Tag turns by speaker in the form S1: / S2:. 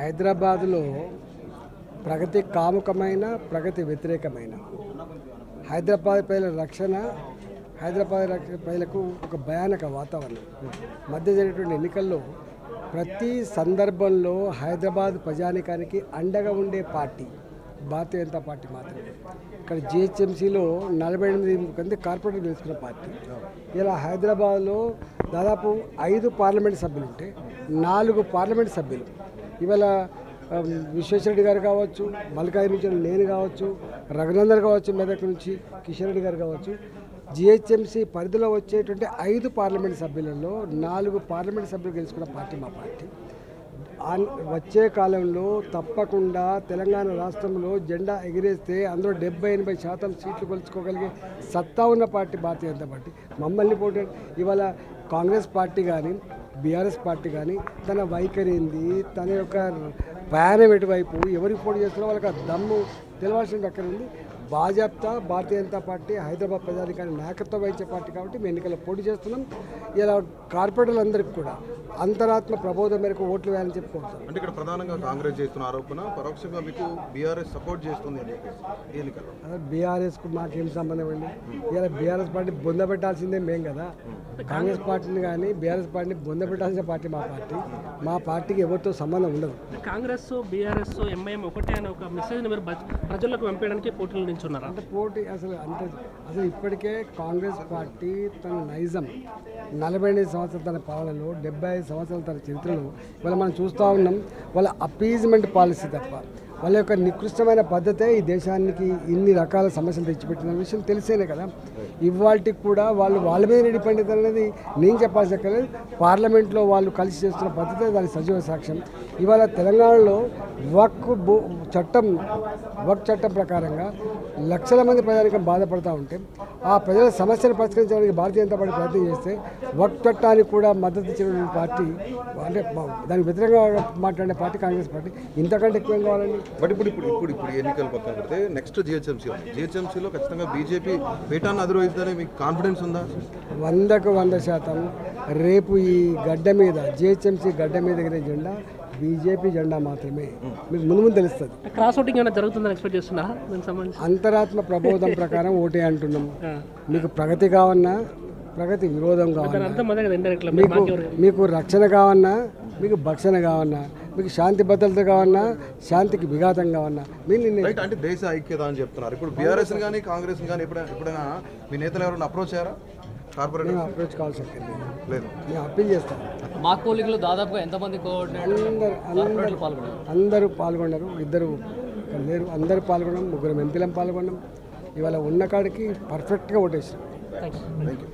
S1: హైదరాబాదులో ప్రగతి కాముకమైన ప్రగతి వ్యతిరేకమైన. హైదరాబాద్ ప్రజల రక్షణ హైదరాబాద్ ప్రజలకు ఒక భయానక వాతావరణం. మధ్య జరిగేటువంటి ఎన్నికల్లో ప్రతి సందర్భంలో హైదరాబాద్ ప్రజానికానికి అండగా ఉండే పార్టీ భారతీయ జనతా పార్టీ మాత్రమే. ఇక్కడ జిహెచ్ఎంసీలో నలభై ఎనిమిది మంది కార్పొరేటర్ గెలుచుకున్న పార్టీ. ఇలా హైదరాబాద్లో దాదాపు ఐదు పార్లమెంట్ సభ్యులు ఉంటే నాలుగు పార్లమెంట్ సభ్యులు ఇవాళ విశ్వేశ్వరరెడ్డి గారు కావచ్చు మల్కాయి నుంచి నేను కావచ్చు రఘునందన్ కావచ్చు మెదక్ నుంచి కిషన్ రెడ్డి గారు కావచ్చు జిహెచ్ఎంసీ పరిధిలో వచ్చేటువంటి ఐదు పార్లమెంట్ సభ్యులలో నాలుగు పార్లమెంట్ సభ్యులు గెలుచుకున్న పార్టీ మా పార్టీ. వచ్చే కాలంలో తప్పకుండా తెలంగాణ రాష్ట్రంలో జెండా ఎగిరేస్తే అందులో డెబ్బై ఎనభై శాతం సీట్లు గెలుచుకోగలిగే సత్తా ఉన్న పార్టీ భారతీయ జనతా పార్టీ. మమ్మల్ని పోటీ ఇవాళ కాంగ్రెస్ పార్టీ కానీ బీఆర్ఎస్ పార్టీ కానీ తన వైఖరి ఏంది తన యొక్క ప్రయాణం ఎటువైపు ఎవరికి పోటీ చేస్తున్నా వాళ్ళకి దమ్ము తెలవాల్సిన అక్కడ ఉంది. భాజపా భారతీయ జనతా పార్టీ హైదరాబాద్ ప్రజాధికారి నాయకత్వం వహించే పార్టీ కాబట్టి మేము ఎన్నికల్లో పోటీ చేస్తున్నాం. ఇలా కార్పొరేటర్లందరికీ కూడా అంతరాత్మ ప్రబోధం మేరకు ఓట్లు వేయాలని చెప్పి కోరుతాం
S2: అంటే ఇక్కడ ప్రధానంగా కాంగ్రెస్ చేస్తున్న ఆరోపణ పరోక్షంగా మీకు బీఆర్ఎస్ సపోర్ట్ చేస్తుంది ఎన్నికల్లో
S1: బీఆర్ఎస్కు మాకేం సంబంధం అండి? ఇలా బీఆర్ఎస్ పార్టీ బొంద పెట్టాల్సిందే మేం కదా. కాంగ్రెస్ పార్టీని కానీ బీఆర్ఎస్ పార్టీని బొంద పెట్టాల్సిన పార్టీ మా పార్టీ. మా పార్టీకి ఎవరితో సంబంధం ఉండదు.
S3: కాంగ్రెస్ బీఆర్ఎస్ ఎంఐఎం ఒకటే అనే ఒక మెసేజ్ని మీరు ప్రజలకు పంపించడానికి పోటీలు నించున్నారా
S1: అంటే పోటీ అసలు అంత అసలు ఇప్పటికే కాంగ్రెస్ పార్టీ తన నైజం నలభై ఎనిమిది సంవత్సరాల తన పాలనలో డెబ్బై సంవత్సరాల తన చరిత్రలో ఇవాళ మనం చూస్తూ ఉన్నాం వాళ్ళ అపీజ్మెంట్ పాలసీ తప్ప. వాళ్ళ యొక్క నికృష్టమైన పద్ధతే ఈ దేశానికి ఇన్ని రకాల సమస్యలు తెచ్చిపెట్టిన విషయం తెలిసేనే కదా. ఇవాళకి కూడా వాళ్ళు వాళ్ళ మీద డిపెండ్ అనేది నేను చెప్పాల్సి అక్కర్లేదు పార్లమెంట్లో వాళ్ళు కలిసి చేస్తున్న పద్ధతే దాని సజీవ సాక్ష్యం. ఇవాళ తెలంగాణలో వక్ భూ చట్టం వక్ చట్టం ప్రకారంగా లక్షల మంది ప్రజానికం బాధపడుతూ ఉంటే ఆ ప్రజల సమస్యను పరిష్కరించడానికి భారతీయ జనతా పార్టీ ప్రయత్నం చేస్తే వక్ చట్టానికి కూడా మద్దతు ఇచ్చిన పార్టీ అంటే దానికి వ్యతిరేకంగా మాట్లాడే పార్టీ కాంగ్రెస్ పార్టీ. ఇంతకంటే ఎక్కువ ఏం కావాలండి?
S2: బట్ ఇప్పుడు ఇప్పుడు ఇప్పుడు ఇప్పుడు ఎన్నికలు పక్కన పెడితే నెక్స్ట్ జిహెచ్ఎంసీ జిహెచ్ఎంసీలో ఖచ్చితంగా బీజేపీ పీఠాన్ని అధిరోహిస్తుందని మీకు కాన్ఫిడెన్స్ ఉందా?
S1: వందకు వంద శాతం రేపు ఈ గడ్డ మీద జిహెచ్ఎంసీ గడ్డ మీద ఎగిరే జెండా బీజేపీ జెండా మాత్రమే. మీకు ముందు ముందు తెలుస్తుంది.
S3: క్రాస్ ఓటింగ్ ఏమైనా జరుగుతుందని ఎక్స్పెక్ట్ సంబంధించి.
S1: అంతరాత్మ ప్రబోధం ప్రకారం ఓటే అంటున్నాం. మీకు ప్రగతి కావన్నా ప్రగతి విరోధం కావన్నా మీకు మీకు రక్షణ కావన్నా మీకు భక్షణ కావన్నా మీకు శాంతి భద్రత కావన్నా శాంతికి విఘాతం కావన్నా మీరు
S2: అంటే దేశ ఐక్యత అని చెప్తున్నారు. ఇప్పుడు బీఆర్ఎస్ కానీ కాంగ్రెస్ కానీ ఎప్పుడైనా ఎప్పుడైనా మీ నేతలు ఎవరైనా అప్రోచ్ అయ్యారా? కార్పొరేటర్
S1: మేము అప్రోచ్ కావాల్సి వస్తుంది
S2: లేదు.
S1: మేము అప్పీల్ చేస్తాం.
S4: మాక్ పోలింగ్లో దాదాపుగా ఎంతమంది
S1: అందరు అందరు
S4: పాల్గొన్నారు?
S1: అందరూ పాల్గొన్నారు. ఇద్దరు లేరు. అందరూ పాల్గొన్నాం. ముగ్గురు ఎంపీలం పాల్గొన్నాం. ఇవాళ ఉన్న కాడికి పర్ఫెక్ట్గా ఓటేసాం
S2: థ్యాంక్ యూ